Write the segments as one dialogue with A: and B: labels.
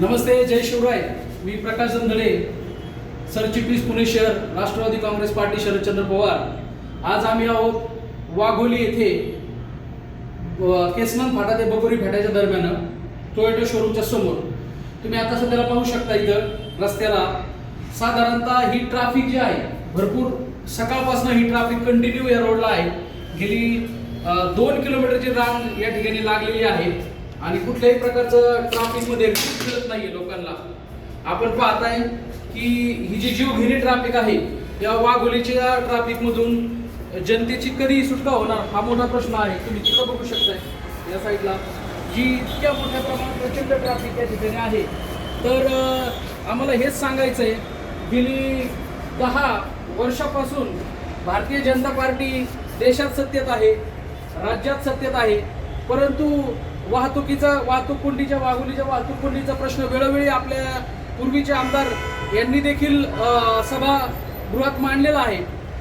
A: नमस्ते जय शिवराय. मी प्रकाश जंधळे सरचिटणीस पुणे शहर राष्ट्रवादी काँग्रेस पार्टी शरदचंद्र पवार. आज आम्ही आहोत वाघोली येथे केसमन फाटा ते बगोरी फाट्याच्या दरम्यान टोयोटो शोरूमच्या समोर. तुम्ही आता सध्याला पाहू शकता इथं रस्त्याला साधारणतः ही ट्रॅफिक जी आहे भरपूर सकाळपासून ही ट्रॅफिक कंटिन्यू या रोडला आहे. गेली दोन किलोमीटरची रांग या ठिकाणी लागलेली आहे. आणि कुठल्याही प्रकारचं ट्राफिकमध्ये मिळत नाहीये लोकांना. आपण पाहताय की ही जी जीवघेणी ट्रॅफिक आहे या वाघोलीच्या ट्रॅफिक मधून जनतेची कधी सुटका होणार? हा मोठा प्रश्न आहे. तुम्ही तिथं बघू शकताय. या साईडला जी इतक्या मोठ्या प्रमाणात प्रचंड ट्रॅफिक या ठिकाणी आहे. तर आम्हाला हेच सांगायचं आहे गेली दहा वर्षापासून भारतीय जनता पार्टी देशात सत्तेत आहे राज्यात सत्तेत आहे. परंतु वाहतुकीचा वाहतूक कोंडीच्या वाघोलीच्या वाहतूक कोंडीचा प्रश्न वेळोवेळी आपल्या पूर्वीचे आमदार यांनी देखील सभा सभागृहात मांडलेला आहे.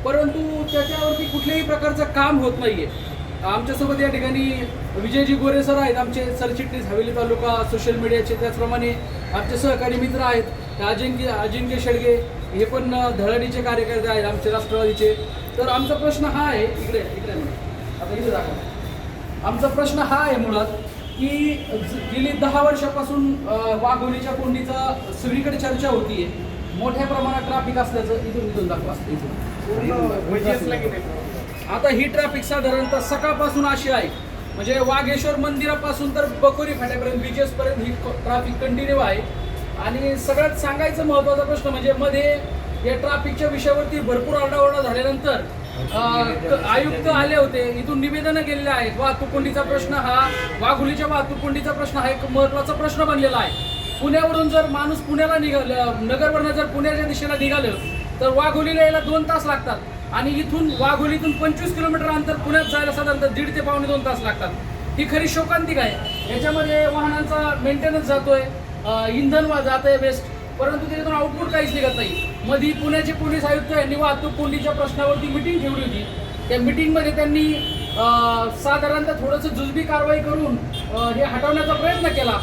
A: परंतु त्याच्यावरती कुठल्याही प्रकारचं काम होत नाही आहे आमच्यासोबत या ठिकाणी विजयजी गोरे सर आहेत आमचे सरचिटणीस हवेली तालुका सोशल मीडियाचे त्याचप्रमाणे आमचे सहकारी मित्र आहेत ते अजिंक्य अजिंक्य शेडगे हे पण अ, धळणीचे कार्यकर्ते आहेत आमचे राष्ट्रवादीचे. तर आमचा प्रश्न हा आहे इकडे इकडे. आता इथे दाखवा. आमचा प्रश्न हा आहे मुळात की गेली दहा वर्षापासून वाघोलीच्या कोंडीचा सगळीकडे चर्चा होतीये. मोठ्या प्रमाणात ट्रॅफिक असल्याचं इथून इथून. दाखवा आता ही ट्रॅफिक साधारणतः सकाळपासून अशी आहे. म्हणजे वाघेश्वर मंदिरापासून तर बकोरी फाट्यापर्यंत बीचेस पर्यंत ही ट्रॅफिक कंटिन्यू आहे. आणि सगळ्यात सांगायचं महत्त्वाचा प्रश्न म्हणजे मध्ये या ट्रॅफिकच्या विषयावरती भरपूर आरडाओरडा झाल्यानंतर आयुक्त आले होते. इथून निवेदनं गेलेले आहेत. वाहतूक कोंडीचा प्रश्न हा वाघोलीच्या वाहतूक कोंडीचा प्रश्न हा एक महत्त्वाचा प्रश्न बनलेला आहे. पुण्यावरून जर माणूस पुण्याला निघालं नगरवरनं जर पुण्याच्या दिशेला निघालं तर वाघोलीला यायला दोन तास लागतात. आणि इथून वाघोलीतून पंचवीस किलोमीटर अंतर पुण्यात जायला साधारणतः दीड ते पावणे दोन तास लागतात. ही खरी शोकांतिक आहे. याच्यामध्ये वाहनांचा मेंटेनन्स जातोय. इंधन वा जात आहे वेस्ट परंतु त्याच्यातून आउटपुट काहीच निघत नाही. मधी पुण्याचे पोलीस आयुक्त यांनी वाहतूक कोंडीच्या प्रश्नावरती मिटिंग ठेवली होती. त्या मिटिंगमध्ये त्यांनी साधारणतः थोडंसं जुजबी कारवाई करून हे हटवण्याचा प्रयत्न केला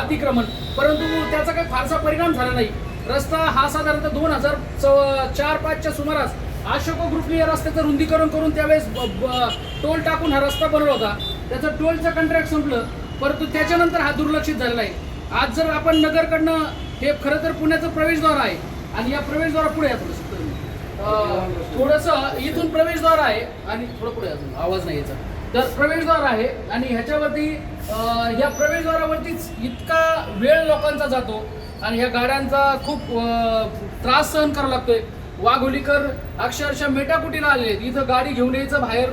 A: अतिक्रमण. परंतु त्याचा काही फारसा परिणाम झाला नाही. रस्ता हा साधारणतः दोन हजार चौ- चार पाचच्या सुमारास अशोक ग्रुपने या रस्त्याचं रुंदीकरण करून त्यावेळेस ब- ब- टोल टाकून हा रस्ता बनवला होता. त्याचं टोलचं कॉन्ट्रॅक्ट संपलं. परंतु त्याच्यानंतर हा दुर्लक्षित झालेला आहे आज जर आपण नगरकडनं हे खरं तर पुण्याचं प्रवेशद्वार आहे. आणि या प्रवेशद्वारा पुढे या थोडंसं थोडस इथून प्रवेशद्वार आहे आणि थोडं पुढे अजून. आवाज नाही याचा. तर प्रवेशद्वार आहे आणि ह्याच्यावरती या प्रवेशद्वारावरतीच इतका वेळ लोकांचा जातो आणि ह्या गाड्यांचा खूप त्रास सहन करावा लागतोय. वाघोलीकर अक्षरशः मेटाकुटीला आले इथं गाडी घेऊन यायचं बाहेर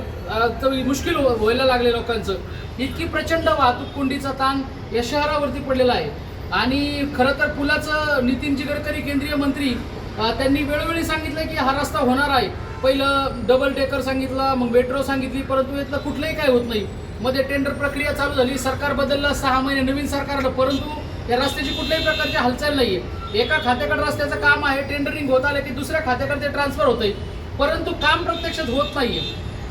A: मुश्किल व्हायला लागले लोकांचं. इतकी प्रचंड वाहतूक कुंडीचा ताण या शहरावरती पडलेला आहे. आणि खरं तर पुलाचं नितीनजी गडकरी केंद्रीय मंत्री त्यांनी वेळोवेळी सांगितलं की हा रस्ता होणार आहे. पहिलं डबल डेकर सांगितलं मग मेट्रो सांगितली परंतु यातलं कुठलंही काय होत नाही. मध्ये टेंडर प्रक्रिया चालू झाली सरकार बदललं सहा महिने नवीन सरकार आलं परंतु या रस्त्याची कुठल्याही प्रकारची हालचाल नाही आहे एका खात्याकडे रस्त्याचं काम आहे टेंडरिंग होत आलं की दुसऱ्या खात्याकडे ते ट्रान्सफर होतंय. परंतु काम प्रत्यक्षात होत नाही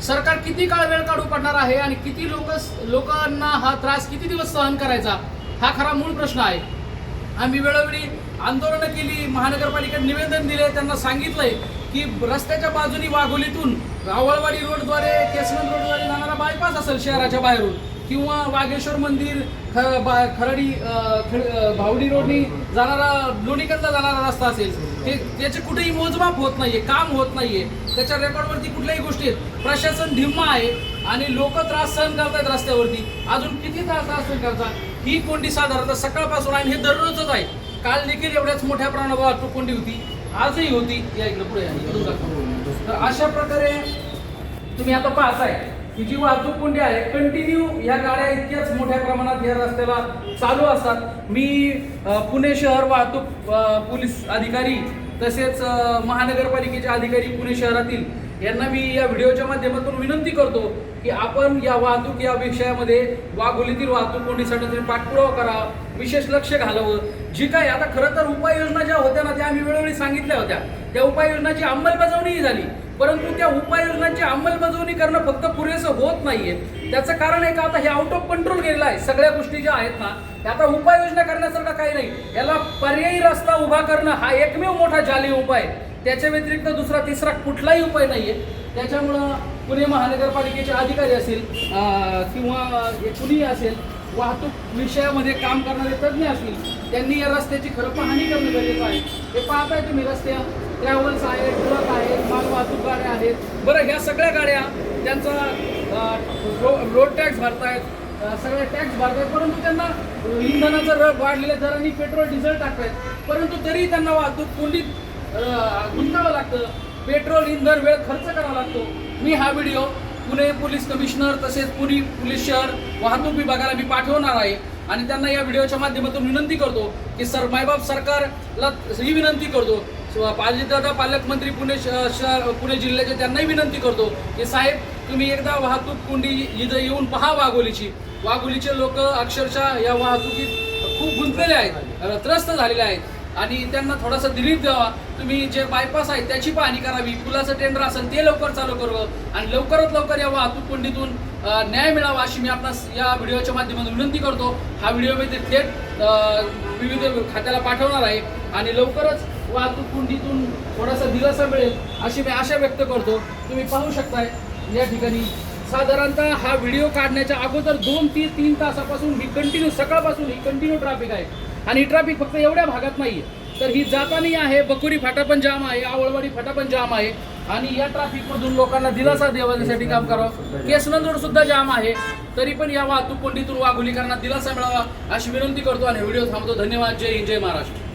A: सरकार किती काळ वेळ काढू पडणार आहे आणि किती लोक लोकांना हा त्रास किती दिवस सहन करायचा? हा खरा मूळ प्रश्न आहे. आम्ही वेळोवेळी आंदोलनं केली महानगरपालिकेत निवेदन दिले त्यांना सांगितलंय की रस्त्याच्या बाजूनी वाघोलीतून रावळवाडी रोडद्वारे केसनंद रोडद्वारे जाणारा बायपास असेल शहराच्या बाहेरून किंवा वाघेश्वर मंदिर ख बा- खरडी ख- भावडी रोडनी जाणारा लोणीकडला जाणारा रस्ता असेल ते त्याचे कुठेही मोजमाप होत नाहीये काम होत नाहीये. त्याच्या रेकॉर्डवरती कुठल्याही गोष्टी आहेत प्रशासन धिम्मा आहे. आणि लोक त्रास सहन करतायत रस्त्यावरती. अजून किती त्रास त्रास सहन करतात? ही कोंडी साधारणतः सकाळपासून आणि हे दररोजच आहे. काल देखील एवढ्याच मोठ्या प्रमाणावर वाहतूक कोंडी होती. आजही होती. या इकडे पुढे तर अशा प्रकारे तुम्ही आता पाहताय की जी वाहतूक कोंडी आहे कंटिन्यू ह्या गाड्या इतक्याच मोठ्या प्रमाणात या रस्त्याला चालू असतात. मी पुणे शहर वाहतूक पोलीस अधिकारी तसेच महानगरपालिकेचे अधिकारी पुणे शहरातील यांना मी या व्हिडिओच्या माध्यमातून विनंती करतो की आपण या वाहतूक या विषयामध्ये वाघोलीतील वाहतूक कोंडीसाठी तरी पाठपुरावा करा विशेष लक्ष घालावं. जी काय आता खरं तर उपाययोजना ज्या होत्या ना त्या आम्ही वेळोवेळी सांगितल्या होत्या. त्या उपाययोजनाची अंमलबजावणीही झाली. परंतु त्या उपाययोजनांची अंमलबजावणी करणं फक्त पुरेसं होत नाहीये. त्याचं कारण आहे का आता हे आउट ऑफ कंट्रोल गेलेलं आहे. सगळ्या गोष्टी ज्या आहेत ना आता उपाययोजना करण्यासारखं काही नाही. याला पर्यायी रस्ता उभा करणं हा एकमेव मोठा जाली उपाय त्याच्या व्यतिरिक्त दुसरा तिसरा कुठलाही उपाय नाहीये. त्याच्यामुळं पुणे महानगरपालिकेचे अधिकारी असेल किंवा कुणीही असेल वाहतूक विषयामध्ये काम करणारे तज्ज्ञ असतील त्यांनी या रस्त्याची खरं पाहणी करणं गरजेचं आहे. हे पाहताय तुम्ही रस्त्या ट्रॅव्हल्स आहेत ट्रक आहेत माल वाहतूक गाड्या आहेत. बरं ह्या सगळ्या गाड्या त्यांचा रो- रोड टॅक्स भरतायत सगळे टॅक्स भरतायत परंतु त्यांना इंधनाचा दर वाढलेल्या दरांनी पेट्रोल डिझेल टाकतायत परंतु तरी त्यांना वाहतूक कोंडीत गुंतावं लागतं. पेट्रोल इंधन वेळ खर्च करावा लागतो. मी हा व्हिडिओ पुणे पोलीस कमिशनर तसेच पुणे पोलीस शहर वाहतूक विभागाला मी पाठवणार आहे. आणि त्यांना या व्हिडिओच्या माध्यमातून विनंती करतो की सर मायबाप सरकारला ही विनंती करतो. पालकदादा पालकमंत्री पुणे श- शहर पुणे जिल्ह्याचे त्यांनाही विनंती करतो की साहेब तुम्ही एकदा वाहतूक कुंडी इथं येऊन पहा वाघोलीची. वाघोलीचे लोक अक्षरशः या वाहतुकीत खूप गुंतलेले आहेत त्रस्त झालेले आहेत. आणि त्यांना थोडासा दिलीप द्यावा. तुम्ही जे बायपास आहे त्याची पाहणी करावी. पुलाचं टेंडर असेल ते लवकर चालू करावं आणि लवकरात लवकर या वाहतूक कोंडीतून न्याय मिळावा अशी मी आपणास या व्हिडिओच्या माध्यमातून विनंती करतो. हा व्हिडिओ मी ते थेट विविध खात्याला पाठवणार आहे. आणि लवकरच वाहतूक कोंडीतून थोडासा दिलासा मिळेल अशी मी आशा व्यक्त करतो. तुम्ही पाहू शकताय या ठिकाणी साधारणतः हा व्हिडिओ काढण्याच्या अगोदर दोन ते तीन तासापासून ही कंटिन्यू सकाळपासून ही कंटिन्यू ट्रॅफिक आहे. आणि ट्रॅफिक फक्त एवढ्या भागात नाही आहे तर ही जातानी आहे बकुरी फाटा पण जाम आहे आवळवाडी फाटा पण जाम आहे. आणि या ट्रॅफिकमधून लोकांना दिलासा देण्यासाठी काम करावं. केसनंदोड सुद्धा जाम आहे. तरी पण या वाहतूक कोंडीतून वाघुलीकरांना दिलासा मिळावा अशी विनंती करतो आणि व्हिडिओ थांबतो. धन्यवाद. जय हिंद जय महाराष्ट्र.